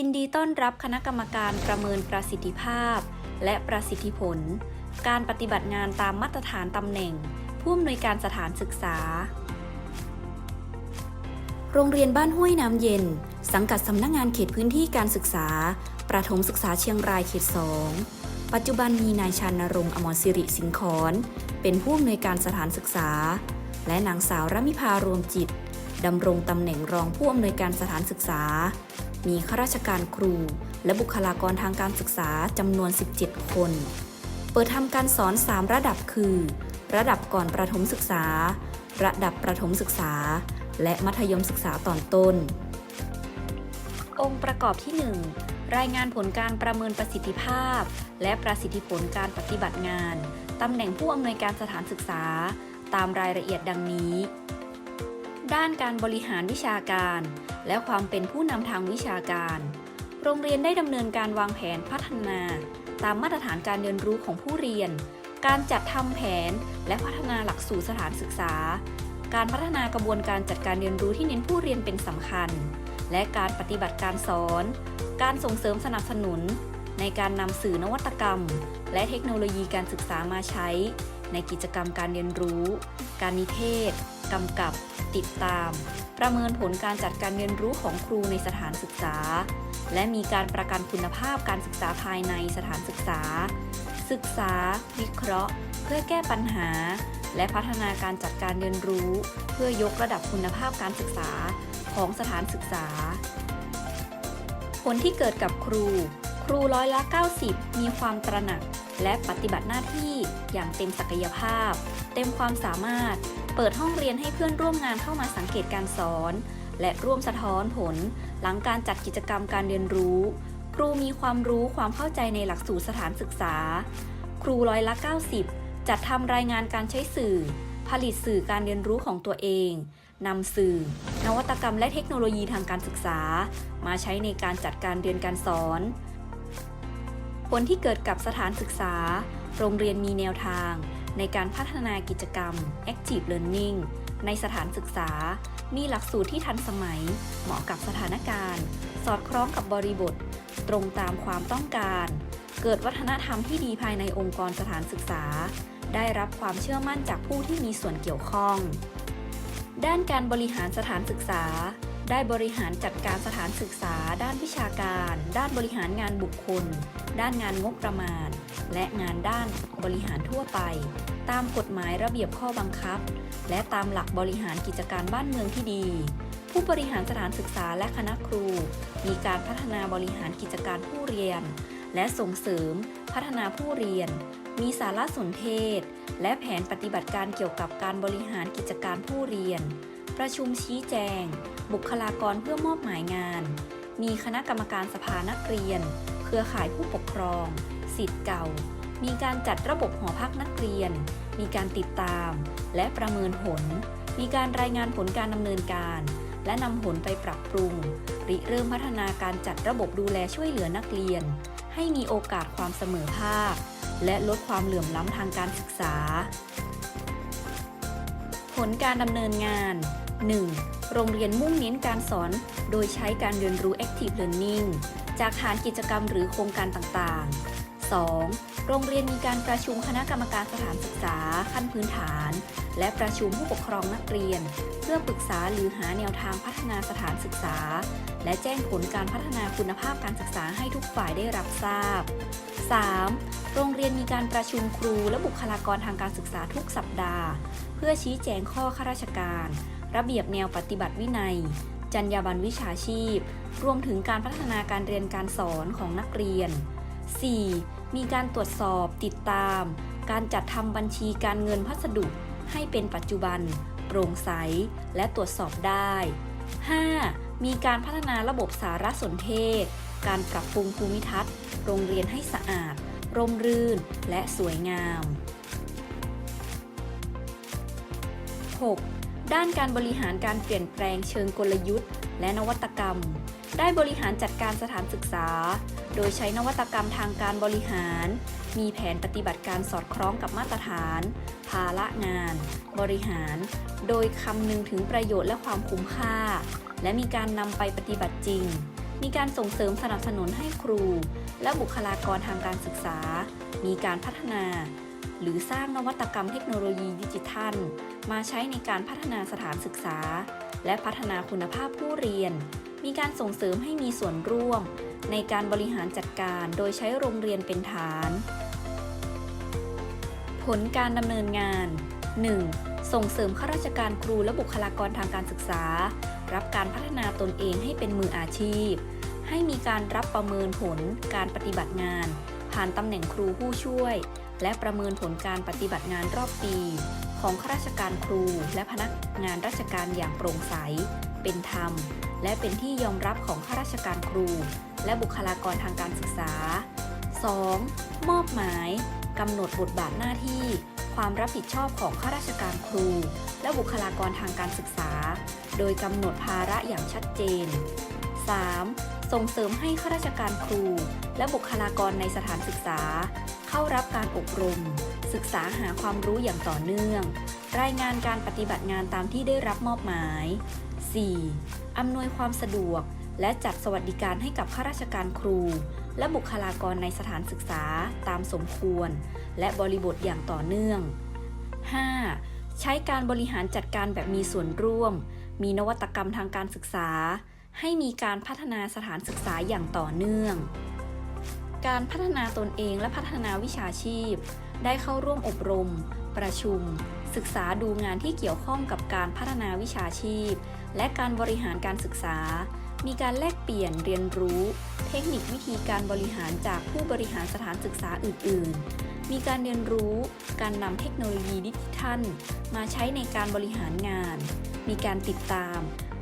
ยินดีต้อนรับคณะกรรมการประเมินประสิทธิภาพ และประสิทธิผล การปฏิบัติงานตามมาตรฐานตำแหน่ง ผู้อำนวยการสถานศึกษา โรงเรียนบ้านห้วยน้ำเย็น สังกัดสำนักงงานเขตพื้นที่การศึกษา ประถมศึกษาเชียงรายเขต2ปัจจุบันมีนายชานรงค์อมรสิริสิงขอนเป็นผู้อำนวยการสถานศึกษา และนางสาวรมิพารวมจิตดำรงตำแหน่งรองผู้อำนวยการสถานศึกษา มีข้าราชการครู และบุคลากรทางการศึกษาจำนวน 17 คน เปิดทำการสอน 3 ระดับคือ ระดับก่อนประถมศึกษา ระดับประถมศึกษา และมัธยมศึกษาตอนต้น องค์ประกอบที่ 1 รายงานผลการประเมินประสิทธิภาพ และประสิทธิผลการปฏิบัติงานตำแหน่งผู้อำนวยการสถานศึกษา ตามรายละเอียดดังนี้ ด้านการบริหารวิชาการ และความเป็นผู้นำทางวิชาการ โรงเรียนได้ดำเนินการวางแผนพัฒนา ตามมาตรฐานการเรียนรู้ของผู้เรียน การจัดทำแผนและพัฒนาหลักสูตรสถานศึกษา การพัฒนากระบวนการจัดการเรียนรู้ที่เน้นผู้เรียนเป็นสำคัญ และการปฏิบัติการสอน การส่งเสริมสนับสนุน ในการนำสื่อนวัตกรรม และเทคโนโลยีการศึกษามาใช้ ในกิจกรรมการเรียนรู้ การนิเทศ กำกับ ติดตาม ประเมินผลการจัดการเรียนรู้ของครูในสถานศึกษา และมีการประกันคุณภาพการศึกษาภายในสถานศึกษา ศึกษา วิเคราะห์ เพื่อแก้ปัญหา และพัฒนาการจัดการเรียนรู้ เพื่อยกระดับคุณภาพการศึกษาของสถานศึกษา ผลที่เกิดกับครู ครูร้อยละ 90 มีความตระหนักและปฏิบัติหน้าที่อย่างเต็มศักยภาพ เต็มความสามารถ เปิดห้องเรียนให้เพื่อนร่วมงานเข้ามาสังเกตการสอน และร่วมสะท้อนผล หลังการจัดกิจกรรมการเรียนรู้ ครูมีความรู้ความเข้าใจในหลักสูตรสถานศึกษา ครูร้อยละ 90 จัดทำรายงานการใช้สื่อ ผลิตสื่อการเรียนรู้ของตัวเองนำสื่อ นวัตกรรมและเทคโนโลยีทางการศึกษา มาใช้ในการจัดการเรียนการสอน ผลที่เกิดกับสถานศึกษา โรงเรียนมีแนวทาง ในการพัฒนากิจกรรม Active Learning ในสถานศึกษา มีหลักสูตรที่ทันสมัย เหมาะกับสถานการณ์ สอดคล้องกับบริบท ตรงตามความต้องการ เกิดวัฒนธรรมที่ดีภายในองค์กรสถานศึกษา ได้รับความเชื่อมั่นจากผู้ที่มีส่วนเกี่ยวข้อง ด้านการบริหารสถานศึกษา ได้บริหารจัดการสถานศึกษา ด้านวิชาการ ด้านบริหารงานบุคคล ด้านงานงบประมาณ และงานด้านบริหารทั่วไป ตามกฎหมายระเบียบข้อบังคับ และตามหลักบริหารกิจการบ้านเมืองที่ดี ผู้บริหารสถานศึกษาและคณะครู มีการพัฒนาบริหารกิจการผู้เรียน และส่งเสริม พัฒนาผู้เรียน มีสารสนเทศ และแผนปฏิบัติการเกี่ยวกับการบริหารกิจการผู้เรียน ประชุมชี้แจง บุคลากรเพื่อมอบหมายงาน มีคณะกรรมการสภานักเรียน เครือข่ายผู้ปกครอง สิทธิ์เก่า มีการจัดระบบหอพักนักเรียน มีการติดตาม และประเมินผล มีการรายงานผลการดำเนินการ และนำผลไปปรับปรุง ริเริ่มพัฒนาการจัดระบบดูแลช่วยเหลือนักเรียน ให้มีโอกาสความเสมอภาค และลดความเหลื่อมล้ำทางการศึกษาผลการดำเนินงาน 1. โรงเรียนมุ่งเน้นการสอน โดยใช้การเรียนรู้ Active Learning จากฐานกิจกรรมหรือโครงการต่างๆ 2. โรงเรียนมีการประชุมคณะกรรมการสถานศึกษาขั้นพื้นฐาน และประชุมผู้ปกครองนักเรียน เพื่อปรึกษาหรือหาแนวทางพัฒนาสถานศึกษา และแจ้งผลการพัฒนาคุณภาพการศึกษาให้ทุกฝ่ายได้รับทราบ 3. โรงเรียนมีการประชุมครูและบุคลากรทางการศึกษาทุกสัปดาห์ เพื่อชี้แจงข้อข้าราชการ ระเบียบแนวปฏิบัติวินัย จรรยาบรรณวิชาชีพ รวมถึงการพัฒนาการเรียนการสอนของนักเรียน 4. มีการตรวจสอบติดตาม การจัดทำบัญชีการเงินพัสดุ ให้เป็นปัจจุบัน โปร่งใส และตรวจสอบได้ 5. มีการพัฒนาระบบสารสนเทศ การปรับปรุงภูมิทัศน์ โรงเรียนให้สะอาด ร่มรื่น และสวยงาม 6. ด้านการบริหารการเปลี่ยนแปลงเชิงกลยุทธ์ และนวัตกรรม ได้บริหารจัดการสถานศึกษา โดยใช้นวัตกรรมทางการบริหาร มีแผนปฏิบัติการสอดคล้องกับมาตรฐาน ภาระงาน บริหาร โดยคำนึงถึงประโยชน์และความคุ้มค่า และมีการนำไปปฏิบัติจริง มีการส่งเสริมสนับสนุนให้ครู และบุคลากรทางการศึกษา มีการพัฒนา หรือสร้างนวัตกรรมเทคโนโลยีดิจิทัล มาใช้ในการพัฒนาสถานศึกษา และพัฒนาคุณภาพผู้เรียน มีการส่งเสริมให้มีส่วนร่วม ในการบริหารจัดการโดยใช้โรงเรียนเป็นฐาน ผลการดำเนินงาน 1. ส่งเสริมข้าราชการครูและบุคลากรทางการศึกษา รับการพัฒนาตนเองให้เป็นมืออาชีพ ให้มีการรับประเมินผลการปฏิบัติงาน ผ่านตำแหน่งครูผู้ช่วย และประเมินผลการปฏิบัติงานรอบปี ของข้าราชการครู และพนักงานราชการอย่างโปร่งใส เป็นธรรม และเป็นที่ยอมรับของข้าราชการครู และบุคลากรทางการศึกษา 2. มอบหมายกำหนดบทบาทหน้าที่ ความรับผิดชอบของข้าราชการครู และบุคลากรทางการศึกษา โดยกำหนดภาระอย่างชัดเจน 3. ส่งเสริมให้ข้าราชการครู และบุคลากรในสถานศึกษา เข้ารับการอบรม ศึกษาหาความรู้อย่างต่อเนื่อง รายงานการปฏิบัติงานตามที่ได้รับมอบหมาย 4. อำนวยความสะดวก และจัดสวัสดิการให้กับข้าราชการครู และบุคลากรในสถานศึกษาตามสมควร และบริบทอย่างต่อเนื่อง 5. ใช้การบริหารจัดการแบบมีส่วนร่วม มีนวัตกรรมทางการศึกษา ให้มีการพัฒนาสถานศึกษาอย่างต่อเนื่อง การพัฒนาตนเองและพัฒนาวิชาชีพ ได้เข้าร่วมอบรม ประชุม ศึกษาดูงานที่เกี่ยวข้องกับการพัฒนาวิชาชีพ และการบริหารการศึกษา มีการแลกเปลี่ยนเรียนรู้ เทคนิควิธีการบริหารจากผู้บริหารสถานศึกษาอื่น ๆ มีการเรียนรู้การนำเทคโนโลยีดิจิทัล มาใช้ในการบริหารงาน มีการติดตาม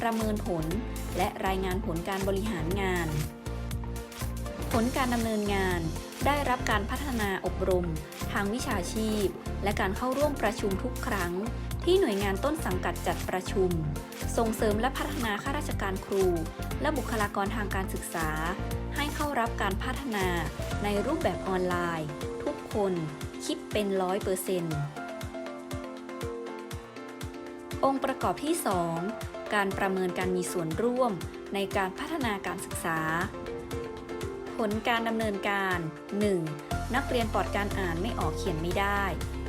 ประเมินผล และรายงานผลการบริหารงาน ผลการดำเนินงาน ได้รับการพัฒนาอบรม ทางวิชาชีพ และการเข้าร่วมประชุมทุกครั้ง ที่หน่วยงานต้นสังกัดจัดประชุม ส่งเสริมและพัฒนาข้าราชการครู และบุคลากรทางการศึกษา ให้เข้ารับการพัฒนาในรูปแบบออนไลน์ ทุกคนคิดเป็นร้อยเปอร์เซ็นต์องค์ประกอบที่ 2 การประเมินการมีส่วนร่วมในการพัฒนาการศึกษา ผลการดำเนินการ 1. นักเรียนปลอดการอ่านไม่ออกเขียนไม่ได้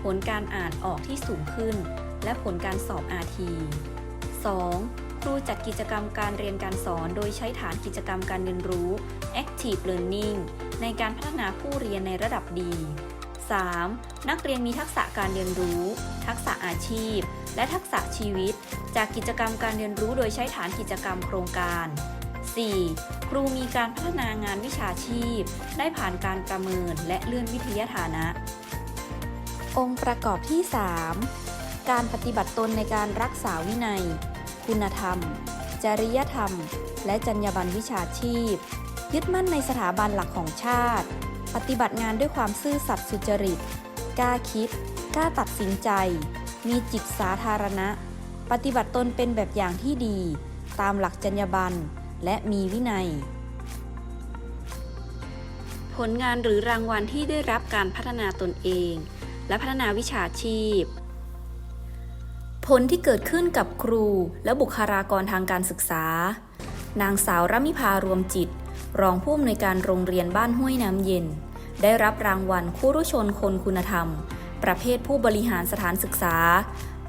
ผลการอ่านออกที่สูงขึ้น และผลการสอบ RT 2. ครูจัดกิจกรรมการเรียนการสอนโดยใช้ฐานกิจกรรมการเรียนรู้ Active Learning ในการพัฒนาผู้เรียนในระดับดี 3. นักเรียนมีทักษะการเรียนรู้ ทักษะอาชีพ และทักษะชีวิต จากกิจกรรมการเรียนรู้โดยใช้ฐานกิจกรรมโครงการ 4. ครูมีการพัฒนางานวิชาชีพ ได้ผ่านการประเมินและเลื่อนวิทยาฐานะ องค์ประกอบที่ 3 การปฏิบัติตนในการรักษาวินัย คุณธรรม จริยธรรม และจรรยาบรรณวิชาชีพ ยึดมั่นในสถาบันหลักของชาติ ปฏิบัติงานด้วยความซื่อสัตย์สุจริต กล้าคิด กล้าตัดสินใจ มีจิตสาธารณะ ปฏิบัติตนเป็นแบบอย่างที่ดี ตามหลักจรรยาบรรณ และมีวินัย ผลงานหรือรางวัลที่ได้รับการพัฒนาตนเอง และพัฒนาวิชาชีพ ผลที่เกิดขึ้นกับครูและบุคลากรทางการศึกษา นางสาวรมิพารวมจิต รองผู้อำนวยการโรงเรียนบ้านห้วยน้ำเย็น ได้รับรางวัลคู่รุชนคนคุณธรรม ประเภทผู้บริหารสถานศึกษา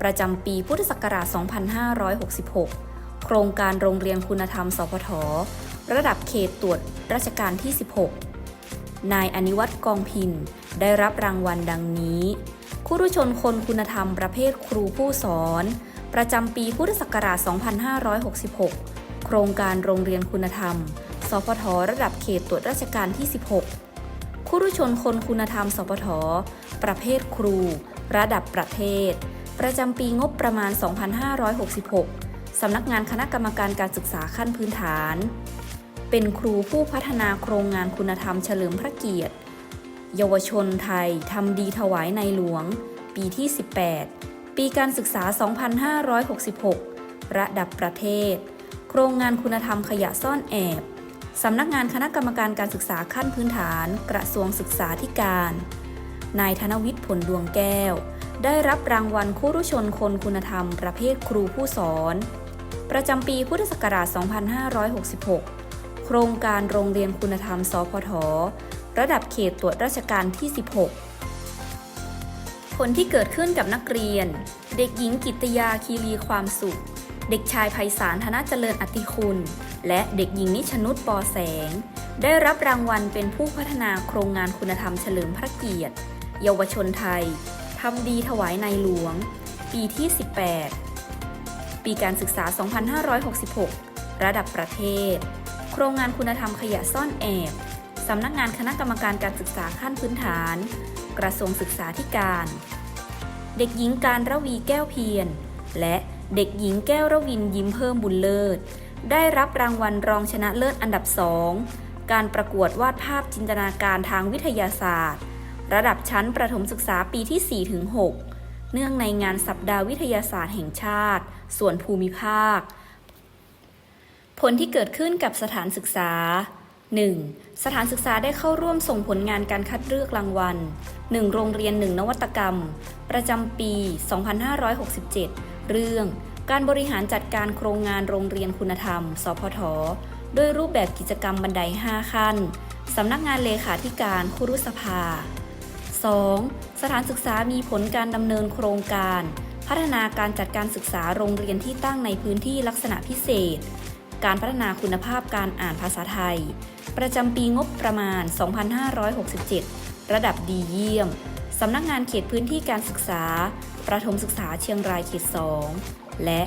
ประจำปีพุทธศักราช 2566โครงการโรงเรียนคุณธรรม สพท ระดับเขตตรวจราชการที่ 16 นายอนิวัตรกองพินได้รับรางวัลดังนี้คุรุชนคนคุณธรรมประเภทครูผู้สอน ประจำปีพุทธศักราช 2566 โครงการโรงเรียนคุณธรรม สพท ระดับเขตตรวจราชการที่ 16 คุรุชนคนคุณธรรม สพท ประเภทครู ระดับประเทศ ประจำปีงบประมาณ 2566 สำนักงานคณะกรรมการการศึกษาขั้นพื้นฐาน เป็นครูผู้พัฒนาโครงงานคุณธรรมเฉลิมพระเกียรติ เยาวชนไทยทำดีถวายในหลวง ปีที่ 18 ปีการศึกษา 2566 ระดับประเทศ โครงงานคุณธรรมขยะซ่อนแอบสำนักงานคณะกรรมการการศึกษาขั้นพื้นฐาน กระทรวงศึกษาธิการ นายธนวิทย์ผลดวงแก้ว ได้รับรางวัลคู่รุชนคนคุณธรรมประเภทครูผู้สอน ประจำปีพุทธศักราช 2566 โครงการโรงเรียนคุณธรรม สพท ระดับเขตตรวจราชการที่ 16 ผลที่เกิดขึ้นกับนักเรียน เด็กหญิงกิตยาคีรีความสุข เด็กชายไพศาลธนเจริญอติคุณ และเด็กหญิงนิชนุชปอแสง ได้รับรางวัลเป็นผู้พัฒนาโครงงานคุณธรรมเฉลิมพระเกียรติ เยาวชนไทยทำดีถวายในหลวง ปีที่ 18 ปีการศึกษา 2566 ระดับประเทศ โครงงานคุณธรรมขยะซ่อนแอบ สำนักงานคณะกรรมการการศึกษาขั้นพื้นฐาน กระทรวงศึกษาธิการ เด็กหญิงการระวีแก้วเพียร และเด็กหญิงแก้วระวินยิ้มเพิ่มบุญเลิศ ได้รับรางวัลรองชนะเลิศอันดับสองการประกวดวาดภาพจินตนาการทางวิทยาศาสตร์ ระดับชั้นประถมศึกษาปีที่ 4-6 เนื่องในงานสัปดาห์วิทยาศาสตร์แห่งชาติ ส่วนภูมิภาค ผลที่เกิดขึ้นกับสถานศึกษา 1. สถานศึกษาได้เข้าร่วมส่งผลงานการคัดเลือกรางวัล 1 โรงเรียน 1 นวัตกรรม ประจำปี 2567 เรื่อง การบริหารจัดการโครงงานโรงเรียนคุณธรรม สพท ด้วยรูปแบบกิจกรรมบันได 5 ขั้น สำนักงานเลขาธิการคุรุสภา 2. สถานศึกษามีผลการดำเนินโครงการ พัฒนาการจัดการศึกษาโรงเรียนที่ตั้งในพื้นที่ลักษณะพิเศษ การพัฒนาคุณภาพการอ่านภาษาไทย ประจำปีงบประมาณ 2567 ระดับดีเยี่ยม สำนักงานเขตพื้นที่การศึกษา ประถมศึกษาเชียงรายเขต 2 และ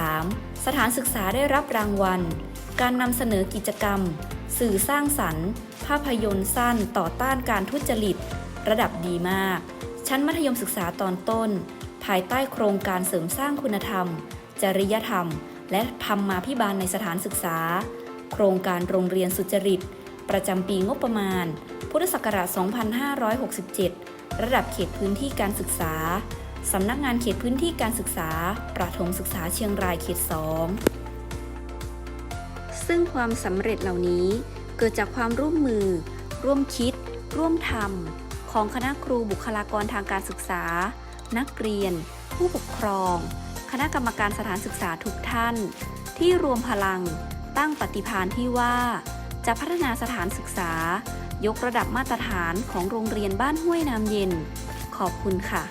3. สถานศึกษาได้รับรางวัล การนำเสนอกิจกรรม สื่อสร้างสรรค์ ภาพยนตร์สั้นต่อต้านการทุจริต ระดับดีมาก ชั้นมัธยมศึกษาตอนต้น ภายใต้โครงการเสริมสร้างคุณธรรม จริยธรรม และธรรมาภิบาลในสถานศึกษา โครงการโรงเรียนสุจริต ประจำปีงบประมาณ พุทธศักราช 2567 ระดับเขตพื้นที่การศึกษา สำนักงานเขตพื้นที่การศึกษา ประถมศึกษาเชียงรายเขต 2 ซึ่งความสำเร็จเหล่านี้เกิดจากความร่วมมือ ร่วมคิด ร่วมทำ ของคณะครูบุคลากรทางการศึกษา นักเรียน ผู้ปกครอง คณะกรรมการสถานศึกษาทุกท่าน ที่รวมพลัง ตั้งปฏิภาณที่ว่า จะพัฒนาสถานศึกษา ยกระดับมาตรฐานของโรงเรียนบ้านห้วยน้ำเย็น ขอบคุณค่ะ